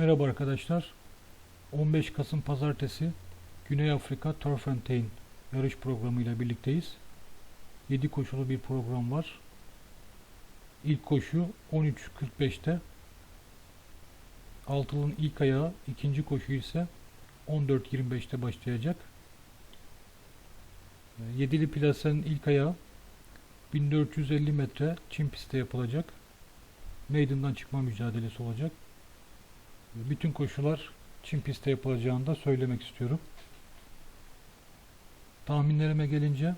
Merhaba arkadaşlar. 15 Kasım Pazartesi Güney Afrika Turfentine yarış programıyla birlikteyiz. 7 koşulu bir program var. İlk koşu 13.45'te. Altılının ilk ayağı, ikinci koşu ise 14.25'te başlayacak. Yedili plasenin ilk ayağı 1450 metre çim pistte yapılacak. Maiden'dan çıkma mücadelesi olacak. Bütün koşular çim pistte yapılacağını da söylemek istiyorum. Tahminlerime gelince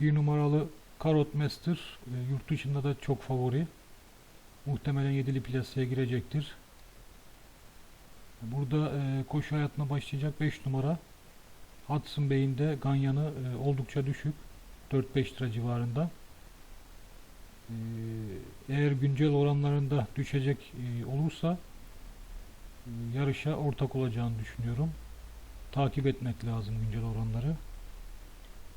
bir numaralı Karot Master e, yurt dışında da çok favori. Muhtemelen yedili plaseye girecektir. Burada e, koşu hayatına başlayacak 5 numara. Hudson Bey'in de ganyanı e, oldukça düşük. 4-5 lira civarında. Eğer güncel oranlarında düşecek olursa yarışa ortak olacağını düşünüyorum. Takip etmek lazım güncel oranları.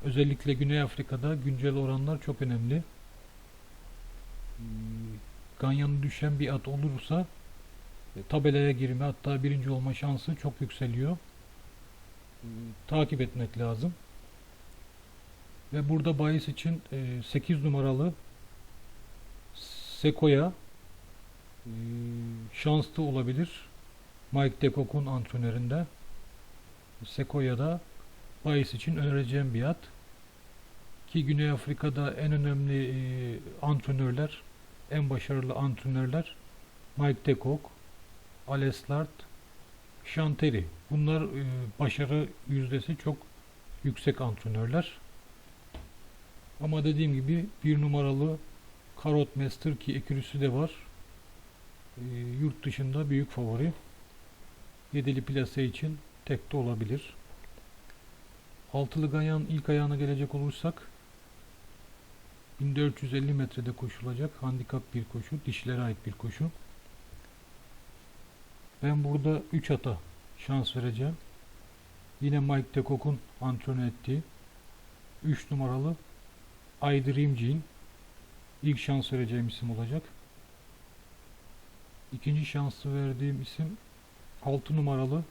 Özellikle Güney Afrika'da güncel oranlar çok önemli. E, Ganyanı düşen bir at olursa e, tabelaya girme hatta birinci olma şansı çok yükseliyor. E, Takip etmek lazım. Ve burada bahis için e, 8 numaralı Sekoya e, şanslı olabilir. Mike Dekok'un antrenöründe. Sekoya'da bahis için önereceğim bir at. Ki Güney Afrika'da en önemli e, antrenörler, en başarılı antrenörler Mike Dekok, Ales Lard, Shanteri. Bunlar e, başarı yüzdesi çok yüksek antrenörler. Ama dediğim gibi bir numaralı Karot Master ki ekürüsü de var. E, yurt dışında büyük favori. Yedili plase için tek de olabilir. Altılı Ganyan ilk ayağına gelecek olursak 1450 metrede koşulacak handikap bir koşu, dişlere ait bir koşu. Ben burada 3 ata şans vereceğim. Yine Mike Dekok'un antrenör ettiği 3 numaralı Jean ilk şans vereceğim isim olacak. İkinci şansı verdiğim isim 6 numaralı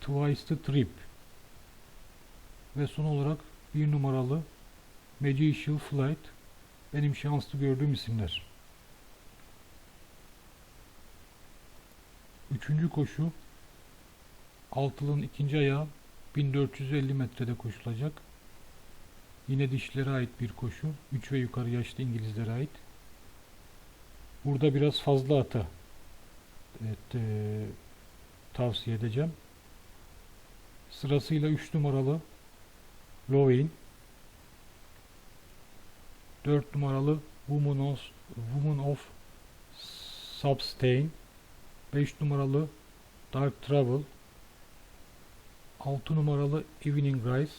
Twice the Trip ve son olarak bir numaralı Magician Flight benim şanslı gördüğüm isimler. Üçüncü koşu altılın ikinci ayağı 1450 metrede koşulacak. Yine dişlere ait bir koşu. 3 ve yukarı yaşlı İngilizlere ait. Burada biraz fazla ata evet, tavsiye edeceğim. Sırasıyla 3 numaralı Lowe'in 4 numaralı Woman of, Woman of Substain. 5 numaralı Dark Travel 6 numaralı Evening Rise.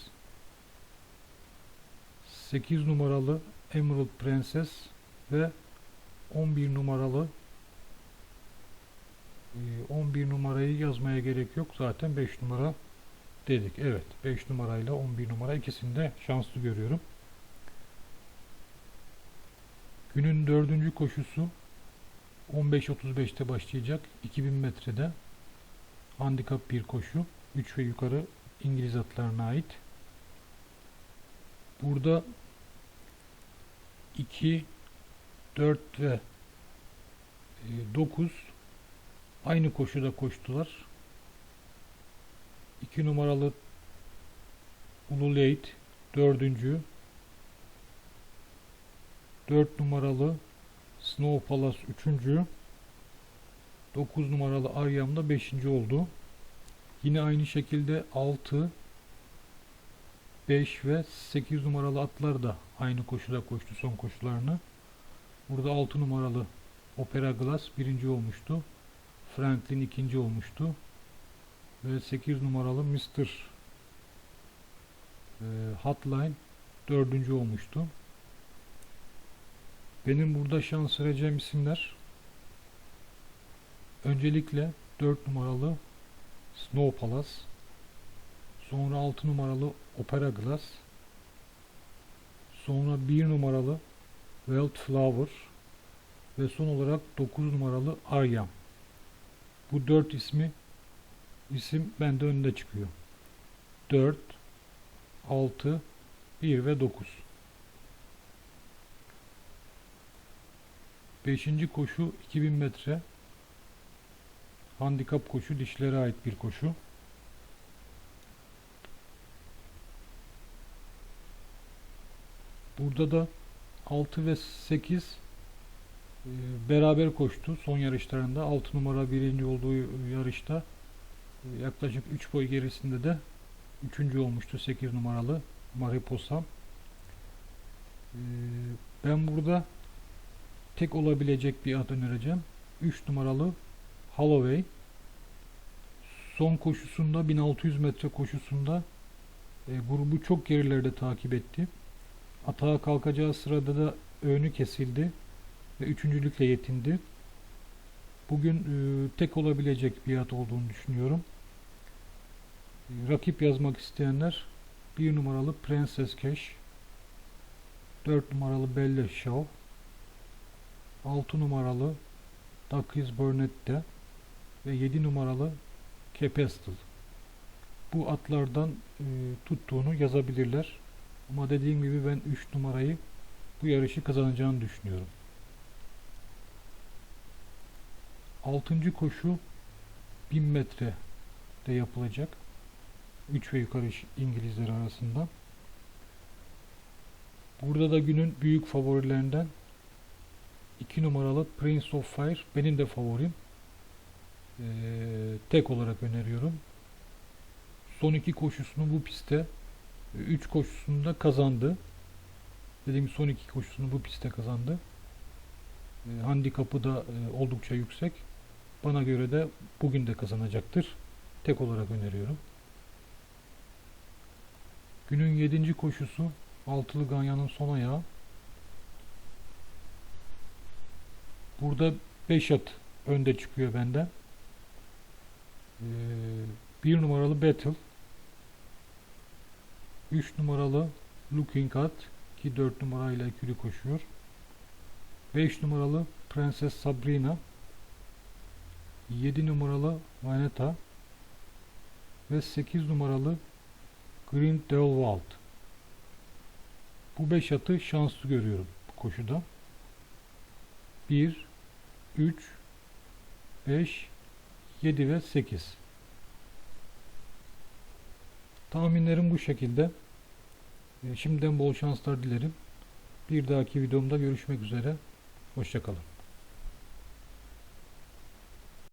8 numaralı Emerald Princess ve 11 numaralı 11 numarayı yazmaya gerek yok. Zaten 5 numara dedik. Evet. 5 numarayla 11 numara ikisini de şanslı görüyorum. Günün dördüncü koşusu 15.35'te başlayacak. 2000 metrede handikap bir koşu. 3 ve yukarı İngiliz atlarına ait. Burada 2, 4 ve 9 aynı koşuda koştular. 2 numaralı Ulu Late dördüncü 4 numaralı Snow Palace üçüncü 9 numaralı Aryam da 5. oldu. Yine aynı şekilde 6 5 ve 8 numaralı atlar da aynı koşuda koştu son koşularını. Burada 6 numaralı Opera Glass birinci olmuştu. Franklin ikinci olmuştu. Ve 8 numaralı Mr. E, Hotline dördüncü olmuştu. Benim burada şans vereceğim isimler öncelikle 4 numaralı Snow Palace sonra 6 numaralı Opera Glass sonra 1 numaralı Wild Flower ve son olarak 9 numaralı Aryam. Bu 4 ismi isim bende önünde çıkıyor. 4 6 1 ve 9. Beşinci koşu 2000 metre. Handikap koşu dişlere ait bir koşu. Burada da 6 ve 8 e, beraber koştu son yarışlarında. 6 numara birinci olduğu yarışta e, yaklaşık 3 boy gerisinde de 3. olmuştu 8 numaralı Mariposa. E, Ben burada tek olabilecek bir at önereceğim. 3 numaralı Holloway. Son koşusunda 1600 metre koşusunda e, grubu çok gerilerde takip etti. Atağa kalkacağı sırada da önü kesildi ve üçüncülükle yetindi. Bugün e, tek olabilecek bir at olduğunu düşünüyorum. E, rakip yazmak isteyenler 1 numaralı Princess Cash, 4 numaralı Belle Show, 6 numaralı Dakis Burnette ve 7 numaralı Kepestle. Bu atlardan e, tuttuğunu yazabilirler. Ama dediğim gibi ben 3 numarayı bu yarışı kazanacağını düşünüyorum. 6. koşu 1000 metre de yapılacak. 3 ve yukarı İngilizler arasında. Burada da günün büyük favorilerinden 2 numaralı Prince of Fire benim de favorim. Ee, tek olarak öneriyorum. Son iki koşusunu bu pistte 3 koşusunda kazandı. Dediğim son iki koşusunu bu pistte kazandı. E, handikapı da e, oldukça yüksek. Bana göre de bugün de kazanacaktır. Tek olarak öneriyorum. Günün 7. koşusu Altılı Ganyan'ın son ayağı. Burada 5 at önde çıkıyor benden. Ee, numaralı Battle 3 numaralı Looking At ki 4 numarayla ikili koşuyor. 5 numaralı Prenses Sabrina 7 numaralı Vanetta ve 8 numaralı Green Delwald. Bu 5 atı şanslı görüyorum koşuda. 1 3 5 7 ve 8 Tahminlerim bu şekilde. E, Şimdiden bol şanslar dilerim. Bir dahaki videomda görüşmek üzere. Hoşçakalın.